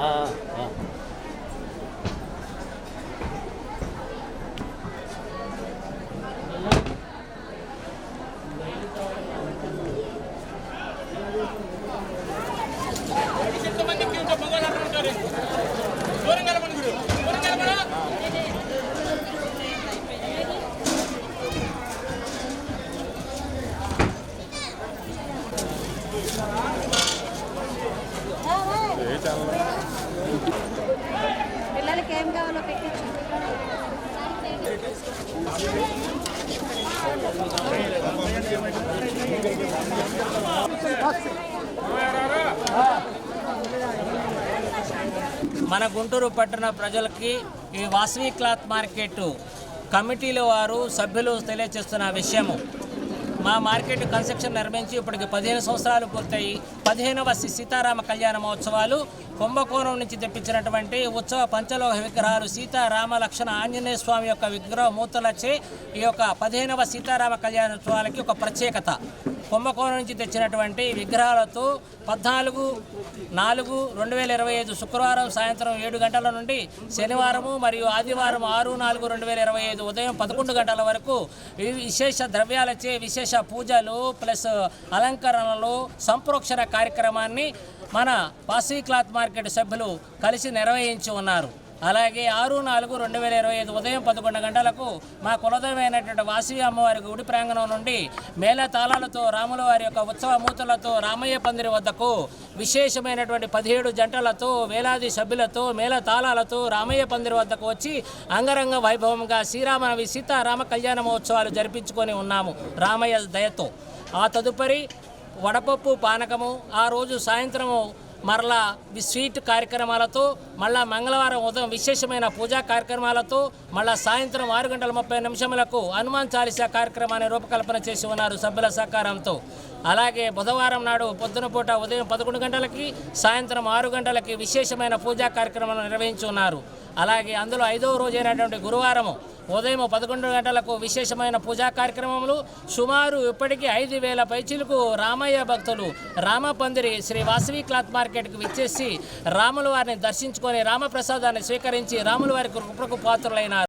아, 아. 네, 일단 మన గుంటూరు పట్టణ ప్రజలకి ఈ వాసవి క్లాత్ మార్కెట్ కమిటీల వారు సభ్యులు తెలియజేస్తున్న విషయము. మా మార్కెట్ కన్స్ట్రక్షన్ నిర్మించి ఇప్పటికి పదిహేను సంవత్సరాలు పూర్తయి పదిహేనవ శ్రీ సీతారామ కళ్యాణ మహోత్సవాలు కుంభకోణం నుంచి తెప్పించినటువంటి ఉత్సవ పంచలోహ విగ్రహాలు సీతారామ లక్షణ ఆంజనేయ స్వామి యొక్క విగ్రహ మూతలచే ఈ యొక్క పదిహేనవ సీతారామ కళ్యాణోత్సవాలకి ఒక ప్రత్యేకత. కుంభకోణం నుంచి తెచ్చినటువంటి విగ్రహాలతో పద్నాలుగు నాలుగు రెండు వేల ఇరవై ఐదు శుక్రవారం సాయంత్రం ఏడు గంటల నుండి శనివారము మరియు ఆదివారం ఆరు నాలుగు రెండు వేల ఇరవై ఐదు ఉదయం పదకొండు గంటల వరకు విశేష ద్రవ్యాలచే విశేష పూజలు ప్లస్ అలంకరణలు సంప్రోక్షణ కార్యక్రమాన్ని మన వాసవి క్లాత్ మార్కెట్ సభ్యులు కలిసి నిర్వహించి ఉన్నారు. అలాగే ఆరు నాలుగు రెండు వేల ఇరవై ఐదు ఉదయం పదకొండు గంటలకు మా కులదైవైనటువంటి వాసవి అమ్మవారి గుడి ప్రాంగణం నుండి మేళ తాళాలతో రాముల వారి యొక్క ఉత్సవ మూతలతో రామయ్య పందిరి వద్దకు విశేషమైనటువంటి పదిహేడు జంటలతో వేలాది సభ్యులతో మేళ తాళాలతో రామయ్య పందిరి వద్దకు వచ్చి అంగరంగ వైభవంగా శ్రీరామనవి సీతారామ కళ్యాణ మహోత్సవాలు జరిపించుకొని ఉన్నాము రామయ్య దయతో. ఆ తదుపరి వడపప్పు పానకము ఆ రోజు సాయంత్రము మరలా స్వీట్ కార్యక్రమాలతో మళ్ళా మంగళవారం ఉదయం విశేషమైన పూజా కార్యక్రమాలతో మళ్ళా సాయంత్రం ఆరు గంటల ముప్పై నిమిషములకు హనుమాన్ చాలీసా కార్యక్రమాన్ని రూపకల్పన చేసి ఉన్నారు సభ్యుల సహకారంతో. అలాగే బుధవారం నాడు పొద్దున పూట ఉదయం పదకొండు గంటలకి సాయంత్రం ఆరు గంటలకి విశేషమైన పూజా కార్యక్రమాలు నిర్వహించి ఉన్నారు. అలాగే అందులో ఐదవ రోజైనటువంటి గురువారము ఉదయం పదకొండు గంటలకు విశేషమైన పూజా కార్యక్రమములు సుమారు ఇప్పటికీ ఐదు వేల పైచీలకు రామయ్య భక్తులు రామపందిరి శ్రీ వాసవి క్లాత్ మార్కెట్కి విచ్చేసి రాముల వారిని దర్శించుకొని రామప్రసాదాన్ని స్వీకరించి రాముల వారి కృపకు పాత్రులైనారు